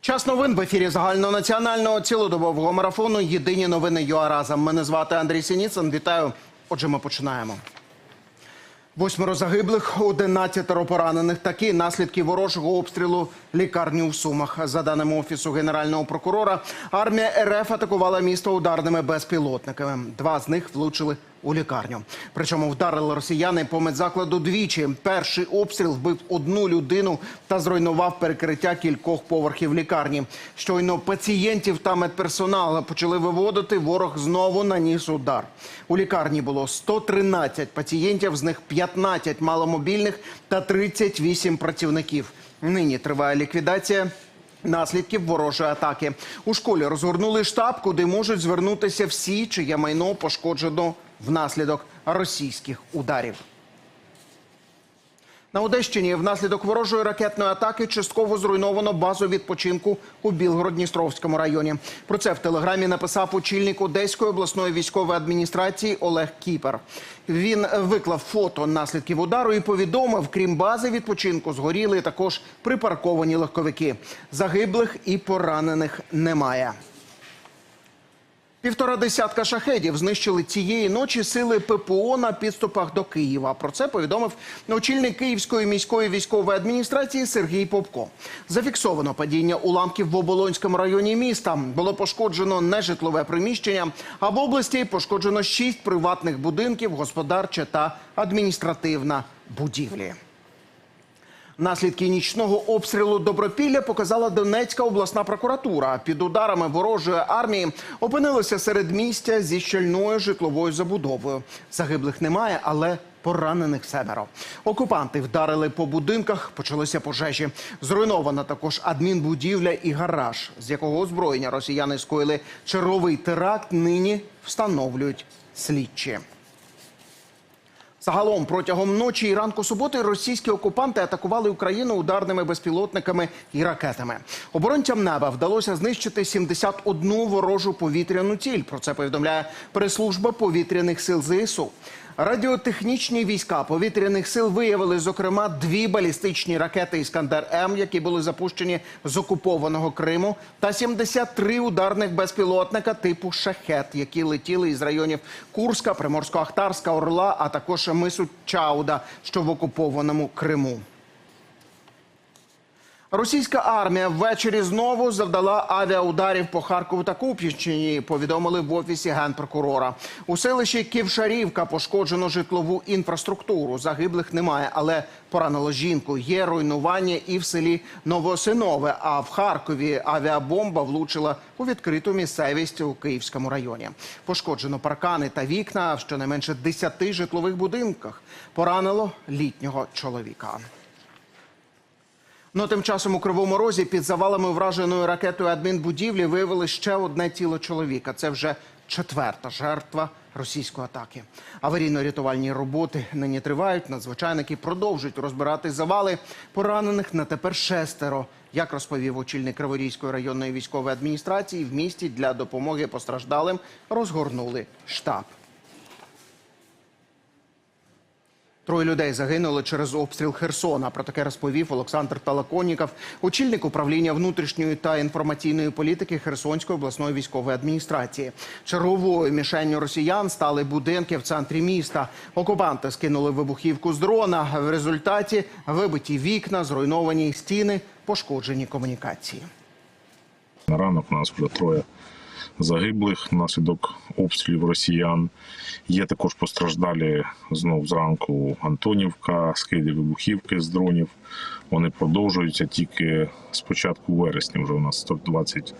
Час новин в ефірі загальнонаціонального цілодобового марафону. Єдині новини ЮАРАЗом. Мене звати Андрій Сініцин. Вітаю. Отже, ми починаємо. Восьмеро загиблих, 11 поранених. Такі наслідки ворожого обстрілу лікарні у Сумах. За даними офісу генерального прокурора, армія РФ атакувала місто ударними безпілотниками. Два з них влучили у лікарню. Причому вдарили росіяни по медзакладу двічі. Перший обстріл вбив одну людину та зруйнував перекриття кількох поверхів лікарні. Щойно пацієнтів та медперсонал почали виводити. Ворог знову наніс удар. У лікарні було 113 пацієнтів, з них 15 маломобільних та 38 працівників. Нині триває ліквідація. Наслідків ворожої атаки у школі розгорнули штаб, куди можуть звернутися всі, чиє майно пошкоджено внаслідок російських ударів. На Одещині внаслідок ворожої ракетної атаки частково зруйновано базу відпочинку у Білгород-Дністровському районі. Про це в телеграмі написав очільник Одеської обласної військової адміністрації Олег Кіпер. Він виклав фото наслідків удару і повідомив, крім бази відпочинку, згоріли також припарковані легковики. Загиблих і поранених немає. Півтора десятка шахедів знищили цієї ночі сили ППО на підступах до Києва. Про це повідомив очільник Київської міської військової адміністрації Сергій Попко. Зафіксовано падіння уламків в Оболонському районі міста. Було пошкоджено нежитлове приміщення, а в області пошкоджено шість приватних будинків, господарча та адміністративна будівлі. Наслідки нічного обстрілу Добропілля показала Донецька обласна прокуратура. Під ударами ворожої армії опинилися серед містя зі щільною житловою забудовою. Загиблих немає, але поранених семеро. Окупанти вдарили по будинках, почалися пожежі. Зруйнована також адмінбудівля і гараж, з якого озброєння росіяни скоїли черговий теракт. Нині встановлюють слідчі. Загалом протягом ночі і ранку суботи російські окупанти атакували Україну ударними безпілотниками і ракетами. Оборонцям неба вдалося знищити 71 ворожу повітряну ціль. Про це повідомляє прес-служба повітряних сил ЗСУ. Радіотехнічні війська повітряних сил виявили, зокрема, дві балістичні ракети Іскандер М, які були запущені з окупованого Криму, та 73 ударних безпілотника типу шахет, які летіли із районів Курська, Приморсько-Ахтарська, Орла, а також мису Чауда, що в окупованому Криму. Російська армія ввечері знову завдала авіаударів по Харкову та Куп'янщині, повідомили в офісі генпрокурора. У селищі Ківшарівка пошкоджено житлову інфраструктуру. Загиблих немає, але поранило жінку. Є руйнування і в селі Новосинове. А в Харкові авіабомба влучила у відкриту місцевість у Київському районі. Пошкоджено паркани та вікна в щонайменше 10 житлових будинках. Поранило літнього чоловіка. Ну, тим часом у Кривому Розі під завалами враженої ракетою адмінбудівлі виявили ще одне тіло чоловіка. Це вже четверта жертва російської атаки. Аварійно-рятувальні роботи нині тривають. Надзвичайники продовжують розбирати завали. Поранених на тепер шестеро. Як розповів очільник Криворізької районної військової адміністрації, в місті для допомоги постраждалим розгорнули штаб. Троє людей загинули через обстріл Херсона. Про таке розповів Олександр Талаконіков, очільник управління внутрішньої та інформаційної політики Херсонської обласної військової адміністрації. Черговою мішенню росіян стали будинки в центрі міста. Окупанти скинули вибухівку з дрона. В результаті вибиті вікна, зруйновані стіни, пошкоджені комунікації. На ранок нас вже троє загиблих внаслідок обстрілів росіян. Є також постраждалі знов зранку Антонівка, скиди вибухівки з дронів. Вони продовжуються тільки з початку вересня. Вже у нас 120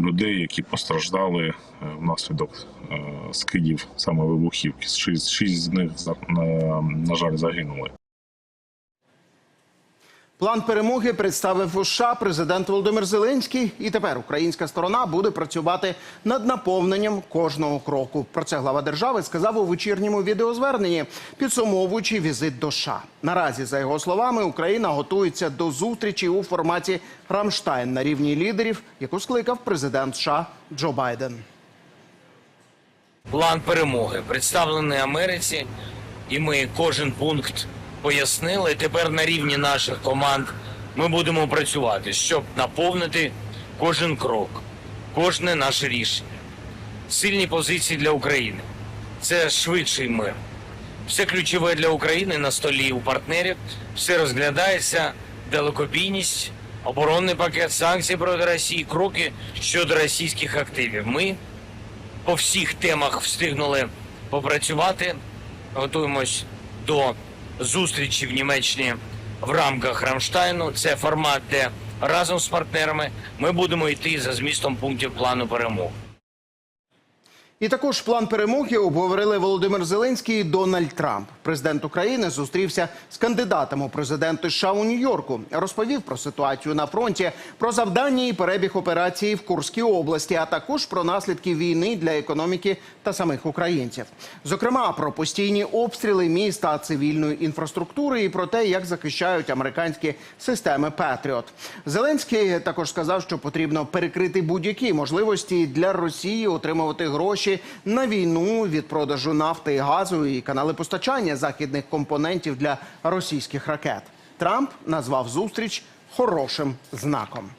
людей, які постраждали е, внаслідок е, скидів саме вибухівки. Шість, шість з них на жаль загинули. План перемоги представив у США президент Володимир Зеленський. І тепер українська сторона буде працювати над наповненням кожного кроку. Про це глава держави сказав у вечірньому відеозверненні, підсумовуючи візит до США. Наразі, за його словами, Україна готується до зустрічі у форматі Рамштайн на рівні лідерів, яку скликав президент США Джо Байден. план перемоги представлений Америці, і ми кожен пункт пояснили. Тепер на рівні наших команд ми будемо працювати, щоб наповнити кожен крок, кожне наше рішення. Сильні позиції для України це швидший мир. Все ключове для України на столі у партнерів, все розглядається, далекобійність, оборонний пакет санкцій проти Росії, кроки щодо російських активів. Ми по всіх темах встигнули попрацювати. Готуємось до зустрічі в Німеччині в рамках Рамштайну. Це формат, де разом з партнерами ми будемо йти за змістом пунктів плану перемог. І також план перемоги обговорили Володимир Зеленський і Дональд Трамп. Президент України зустрівся з кандидатом у президенти США у Нью-Йорку. Розповів про ситуацію на фронті, про завдання і перебіг операції в Курській області, а також про наслідки війни для економіки та самих українців. Зокрема, про постійні обстріли міста цивільної інфраструктури і про те, як захищають американські системи Петріот. Зеленський також сказав, що потрібно перекрити будь-які можливості для Росії отримувати гроші на війну від продажу нафти і газу і канали постачання західних компонентів для російських ракет. Трамп назвав зустріч хорошим знаком.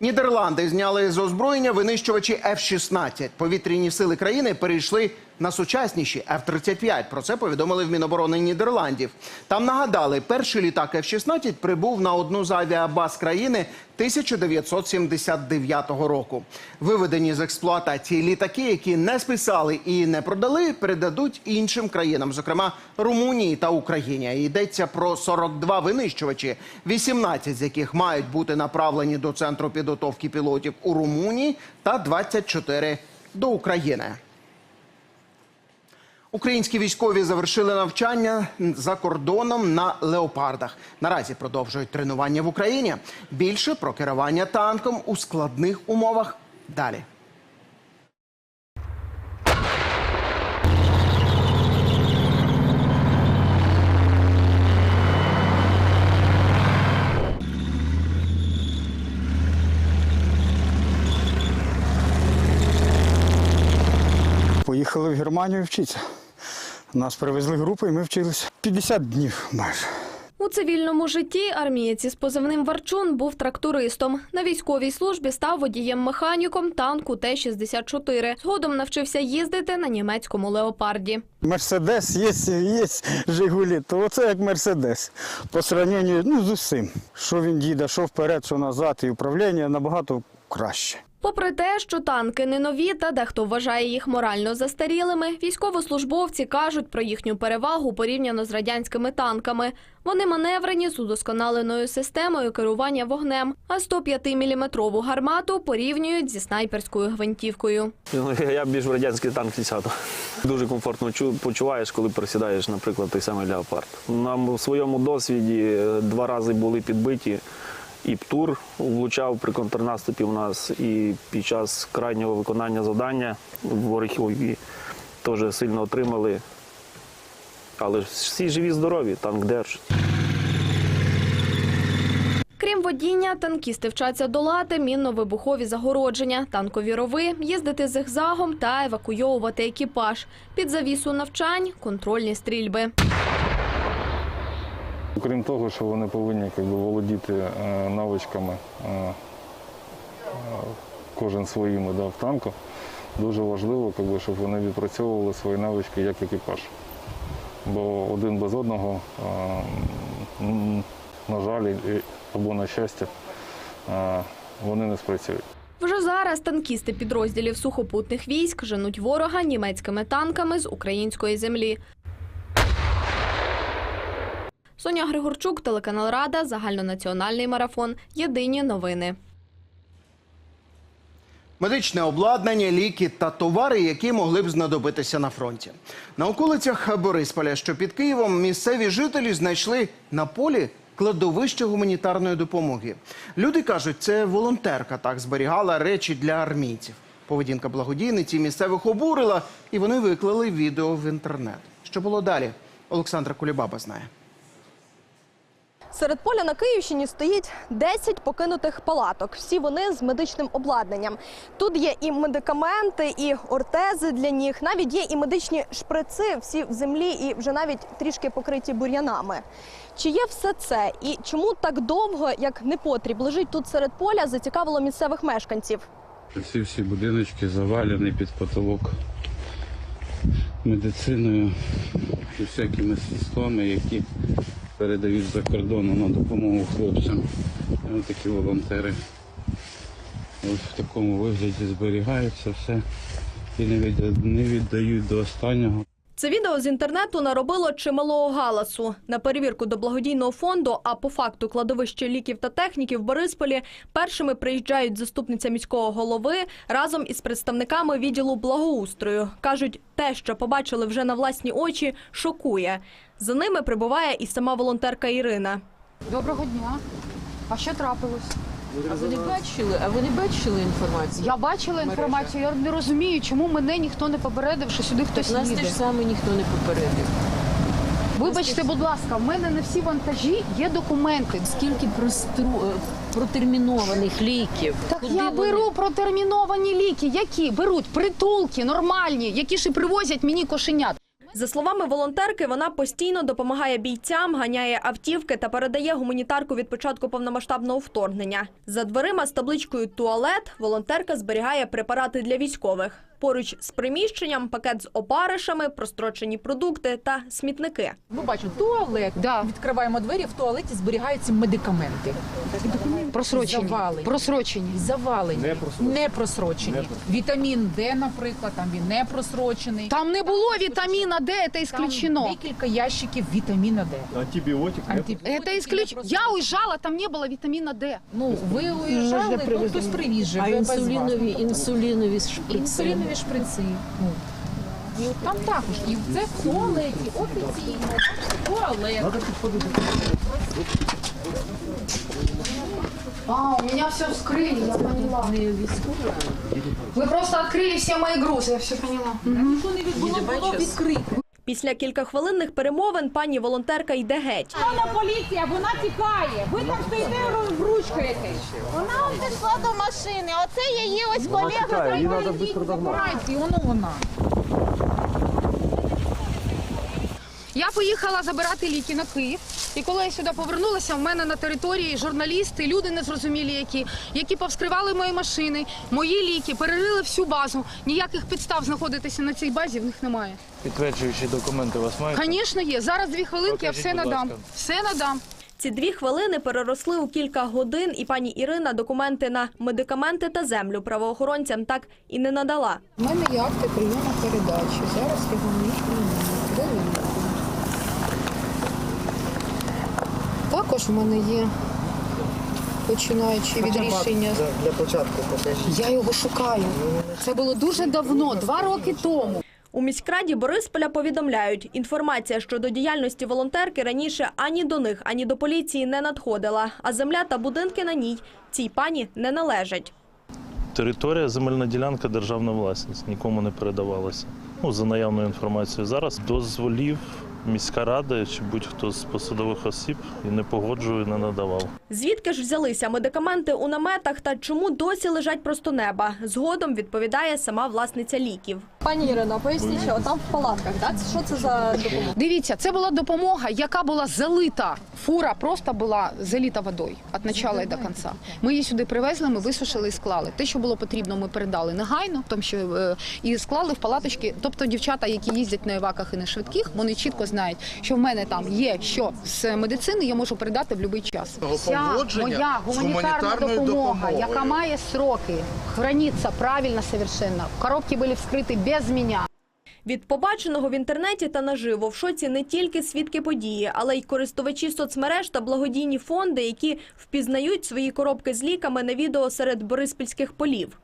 Нідерланди зняли з озброєння винищувачі F-16. Повітряні сили країни перейшли на сучасніші F-35. Про це повідомили в Міноборони Нідерландів. Там нагадали, перший літак F-16 прибув на одну з авіабаз країни 1979 року. Виведені з експлуатації літаки, які не списали і не продали, передадуть іншим країнам, зокрема Румунії та Україні. Йдеться про 42 винищувачі, 18 з яких мають бути направлені до центру підготовки пілотів у Румунії та 24 до України. Українські військові завершили навчання за кордоном на леопардах. Наразі продовжують тренування в Україні. Більше про керування танком у складних умовах далі. Поїхали в Германію вчитися. Нас привезли групу і ми вчилися 50 днів майже. У цивільному житті армієць із позивним Варчун був трактористом. На військовій службі став водієм-механіком танку Т-64. Згодом навчився їздити на німецькому леопарді. Мерседес є, є Жигулі, то оце як Мерседес. По сравненню ну, з усім. Що він їде, що вперед, що назад, і управління набагато краще. Попри те, що танки не нові та дехто вважає їх морально застарілими, військовослужбовці кажуть про їхню перевагу порівняно з радянськими танками. Вони маневрені з удосконаленою системою керування вогнем, а 105-мм гармату порівнюють зі снайперською гвинтівкою. Ну, Я більш в радянський танк сяду. Дуже комфортно чу- почуваєш, коли присідаєш, наприклад, той самий леопард. Нам у своєму досвіді е, два рази були підбиті. І ПТУР влучав при контрнаступі у нас, і під час крайнього виконання завдання в Орехові теж сильно отримали. Але всі живі, здорові, танк держить. Крім водіння, танкісти вчаться долати мінно-вибухові загородження, танкові рови, їздити зигзагом та евакуйовувати екіпаж. Під завісу навчань контрольні стрільби. Крім того, що вони повинні якби, володіти е, навичками е, е, кожен своїми да, в танку, дуже важливо, якби, щоб вони відпрацьовували свої навички як екіпаж. Бо один без одного, на жаль, або на щастя, вони не спрацюють. Вже зараз танкісти підрозділів сухопутних військ женуть ворога німецькими танками з української землі. Соня Григорчук, телеканал Рада, загальнонаціональний марафон. Єдині новини. Медичне обладнання, ліки та товари, які могли б знадобитися на фронті. На околицях Борисполя, що під Києвом, місцеві жителі знайшли на полі кладовище гуманітарної допомоги. Люди кажуть, це волонтерка так зберігала речі для армійців. Поведінка благодійниці місцевих обурила, і вони виклали відео в інтернет. Що було далі? Олександра Кулібаба знає. Серед поля на Київщині стоїть 10 покинутих палаток. Всі вони з медичним обладнанням. Тут є і медикаменти, і ортези для них. Навіть є і медичні шприци, всі в землі і вже навіть трішки покриті бур'янами. Чи є все це? І чому так довго, як непотріб, лежить тут серед поля, зацікавило місцевих мешканців? Ці всі будиночки завалені під потолок медициною і всякими средствами, які передають за кордону на допомогу хлопцям. Ось такі волонтери ось в такому вигляді зберігаються все і не віддають до останнього. Це відео з інтернету наробило чималого галасу. На перевірку до благодійного фонду, а по факту кладовище ліків та техніки в Борисполі першими приїжджають заступниця міського голови разом із представниками відділу благоустрою. кажуть, те, що побачили вже на власні очі, шокує. За ними прибуває і сама волонтерка Ірина. Доброго дня. А що трапилось? А ви не бачили? А ви не бачили інформацію? Я бачила інформацію, я не розумію, чому мене ніхто не попередив, що сюди хтось Нас їде. теж саме ніхто не попередив. Вибачте, будь ласка, в мене на всі вантажі є документи. Скільки простру... е, протермінованих ліків? Так Куди я вони? беру протерміновані ліки, які беруть притулки нормальні, які ж і привозять мені кошенят. За словами волонтерки, вона постійно допомагає бійцям, ганяє автівки та передає гуманітарку від початку повномасштабного вторгнення. За дверима з табличкою Туалет волонтерка зберігає препарати для військових. Поруч з приміщенням пакет з опаришами, прострочені продукти та смітники. Ми бачимо туалет. Да. Відкриваємо двері, в туалеті зберігаються медикаменти. Просрочені. Завалені. Просрочені. Завалені. Не просрочені. Вітамін Д, наприклад, там він не просрочений. Там не було вітаміна Д, це Там декілька ящиків вітаміна Д. Антибіотик. Это исключено. Я уезжала, там не было вітаміна Д. Ну, ви уїжджали, ну, хтось привіз же. А інсулінові, інсулінові шприци? Інсулінові шприци. Ну. І от там також. І це в туалеті офіційно. Туалет. А, у меня все вскрыли, я поняла. Вы просто открыли все мои грузы, я все поняла. Ніхто не відбуло, було відкрито. Після кількахвилинних перемовин пані волонтерка йде геть. Вона поліція, вона тікає. Ви там стоїте розбручкаєтесь. Вона пішла до машини. Оце її ось колега. Її треба швидко догнати. Воно вона. Я поїхала забирати ліки на Київ. І коли я сюди повернулася, в мене на території журналісти, люди незрозумілі, які, які повскривали мої машини, мої ліки, перерили всю базу. Ніяких підстав знаходитися на цій базі в них немає. Підтверджуючі документи у вас мають? Звісно, є. Зараз дві хвилинки, я все надам. ласка. Все надам. Ці дві хвилини переросли у кілька годин, і пані Ірина документи на медикаменти та землю правоохоронцям так і не надала. У мене є акти прийому передачі. Зараз я вам їх прийму. Також в мене є, починаючи від рішення. Для початку покажіть. Я його шукаю. Це було дуже давно, два роки тому. У міськраді Борисполя повідомляють, інформація щодо діяльності волонтерки раніше ані до них, ані до поліції не надходила, а земля та будинки на ній цій пані не належать. Територія, земельна ділянка, державна власність, нікому не передавалася. Ну, за наявною інформацією. Зараз дозволів міська рада чи будь-хто з посадових осіб і не погоджує, не надавав. Звідки ж взялися медикаменти у наметах та чому досі лежать просто неба? Згодом відповідає сама власниця ліків. Пані Ірино, поясніть, що там в палатках, так? Що це за допомога? Дивіться, це була допомога, яка була залита. Фура просто була залита водою від початку і до кінця. Ми її сюди привезли, ми висушили і склали. Те, що було потрібно, ми передали негайно, тому що е, і склали в палаточки. Тобто дівчата, які їздять на іваках і на швидких, вони чітко знають, що в мене там є що з медицини, я можу передати в будь-який час. Вся моя гуманітарна допомога, яка має сроки, храниться правильно совершенно. Коробки були вскриті без мене. Від побаченого в інтернеті та наживо в шоці не тільки свідки події, але й користувачі соцмереж та благодійні фонди, які впізнають свої коробки з ліками на відео серед бориспільських полів.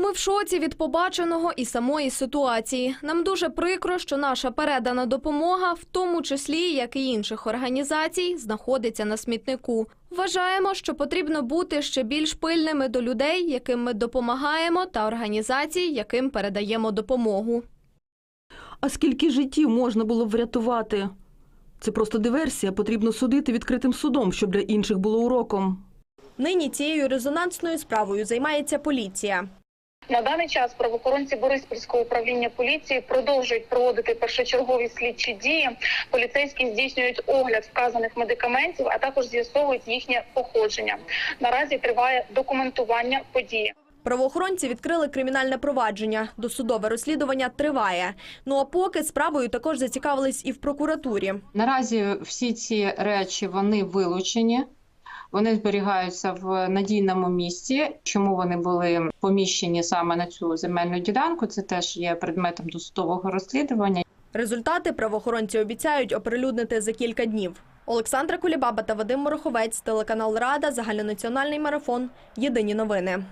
Ми в шоці від побаченого і самої ситуації. Нам дуже прикро, що наша передана допомога, в тому числі як і інших організацій, знаходиться на смітнику. Вважаємо, що потрібно бути ще більш пильними до людей, яким ми допомагаємо, та організацій, яким передаємо допомогу. А скільки життів можна було б врятувати? Це просто диверсія. Потрібно судити відкритим судом, щоб для інших було уроком. Нині цією резонансною справою займається поліція. На даний час правоохоронці Бориспільського управління поліції продовжують проводити першочергові слідчі дії. Поліцейські здійснюють огляд вказаних медикаментів, а також з'ясовують їхнє походження. Наразі триває документування події. Правоохоронці відкрили кримінальне провадження. Досудове розслідування триває. Ну а поки справою також зацікавились і в прокуратурі. Наразі всі ці речі вони вилучені. Вони зберігаються в надійному місці. Чому вони були поміщені саме на цю земельну ділянку? Це теж є предметом досудового розслідування. Результати правоохоронці обіцяють оприлюднити за кілька днів. Олександра Кулібаба та Вадим Мороховець, телеканал Рада, загальнонаціональний марафон. Єдині новини.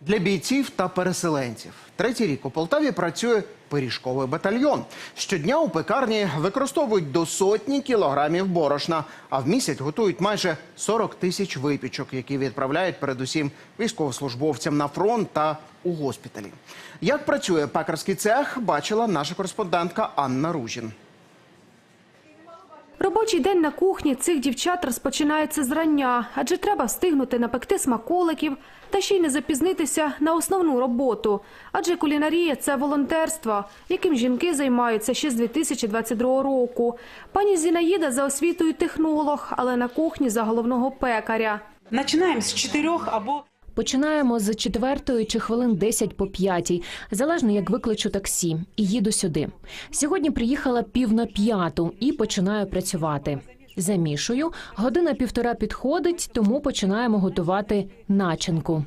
Для бійців та переселенців третій рік у Полтаві працює пиріжковий батальйон. Щодня у пекарні використовують до сотні кілограмів борошна, а в місяць готують майже 40 тисяч випічок, які відправляють передусім військовослужбовцям на фронт та у госпіталі. Як працює пекарський цех, бачила наша кореспондентка Анна Ружін. Робочий день на кухні цих дівчат розпочинається зрання, адже треба встигнути напекти смаколиків та ще й не запізнитися на основну роботу. Адже кулінарія це волонтерство, яким жінки займаються ще з 2022 року. Пані Зінаїда за освітою технолог, але на кухні за головного пекаря. Починаємо з чотирьох або Починаємо з четвертої чи хвилин 10 по п'ятій, залежно як викличу таксі, і їду сюди. Сьогодні приїхала пів на п'яту і починаю працювати. Замішую, година півтора підходить, тому починаємо готувати начинку.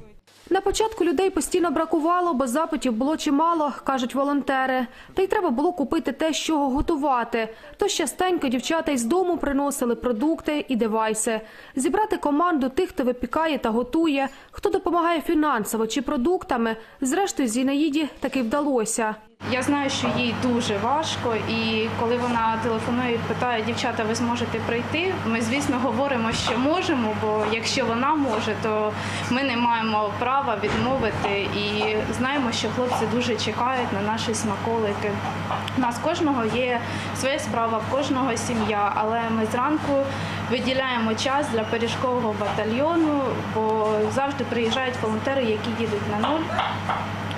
На початку людей постійно бракувало, бо запитів було чимало, кажуть волонтери. Та й треба було купити те, з чого готувати. То частенько дівчата із дому приносили продукти і девайси. Зібрати команду тих, хто випікає та готує, хто допомагає фінансово чи продуктами. Зрештою, Зінаїді таки вдалося. Я знаю, що їй дуже важко, і коли вона телефонує, питає, дівчата, ви зможете прийти. Ми, звісно, говоримо, що можемо, бо якщо вона може, то ми не маємо права відмовити і знаємо, що хлопці дуже чекають на наші смаколики. У нас кожного є своя справа, в кожного сім'я, але ми зранку виділяємо час для пиріжкового батальйону, бо завжди приїжджають волонтери, які їдуть на нуль.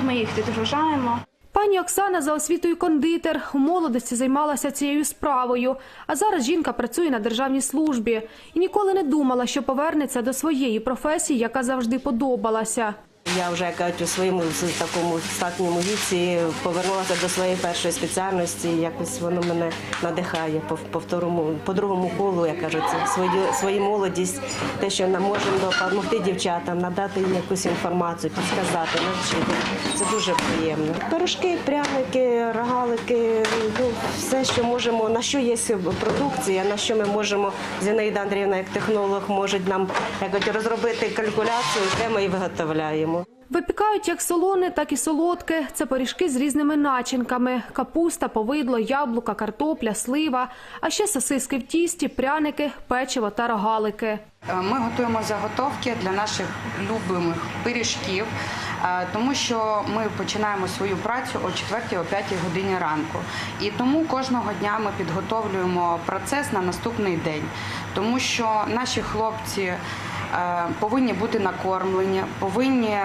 Ми їх відгружаємо. Пані Оксана за освітою кондитер у молодості займалася цією справою. А зараз жінка працює на державній службі і ніколи не думала, що повернеться до своєї професії, яка завжди подобалася. Я вже як кажуть, у своєму такому статньому віці повернулася до своєї першої спеціальності. Якось воно мене надихає по, по второму, по другому колу. Я кажу, це свою свою молодість, те, що ми можемо допомогти дівчатам, надати їм якусь інформацію, підсказати, навчити. Це дуже приємно. Пирожки, пряники, рогалики, ну все, що можемо, на що є продукція, на що ми можемо Зінаїда Андріївна, як технолог, може нам як кажуть, розробити калькуляцію, де ми її виготовляємо. Випікають як солоне, так і солодке. Це пиріжки з різними начинками: капуста, повидло, яблука, картопля, слива, а ще сосиски в тісті, пряники, печиво та рогалики. Е, Ми готуємо заготовки для наших любимих пиріжків, е, тому що ми починаємо свою працю о 4 о 5 годині ранку. І тому кожного дня ми підготовлюємо процес на наступний день, тому що наші хлопці е, повинні бути накормлені, повинні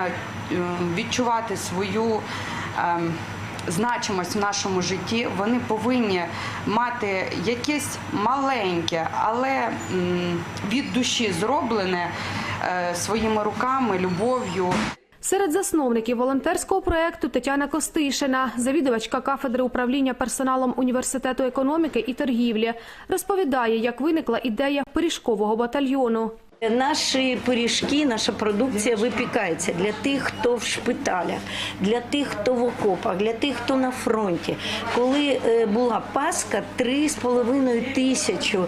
відчувати свою. е, значимость в нашому житті, вони повинні мати якесь маленьке, але від душі зроблене е, своїми руками, любов'ю. Серед засновників волонтерського проекту Тетяна Костишина, завідувачка кафедри управління персоналом університету економіки і торгівлі, розповідає, як виникла ідея пиріжкового батальйону. Наші пиріжки, наша продукція випікається для тих, хто в шпиталях, для тих, хто в окопах, для тих, хто на фронті. Коли е, була Пасха, 3,5 тисячі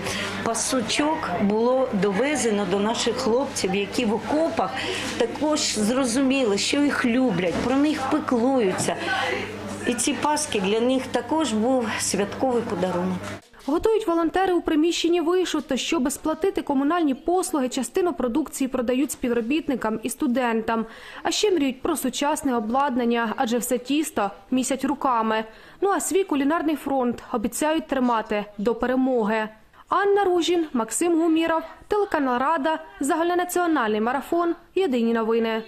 пасочок було довезено до наших хлопців, які в окопах також зрозуміли, що їх люблять, про них пеклуються. І ці паски для них також був святковий подарунок. Готують волонтери у приміщенні вишу, то щоби сплатити комунальні послуги, частину продукції продають співробітникам і студентам. А ще мріють про сучасне обладнання, адже все тісто місять руками. Ну а свій кулінарний фронт обіцяють тримати до перемоги. Анна Ружін, Максим Гуміров, телеканал Рада, загальнонаціональний марафон. Єдині новини.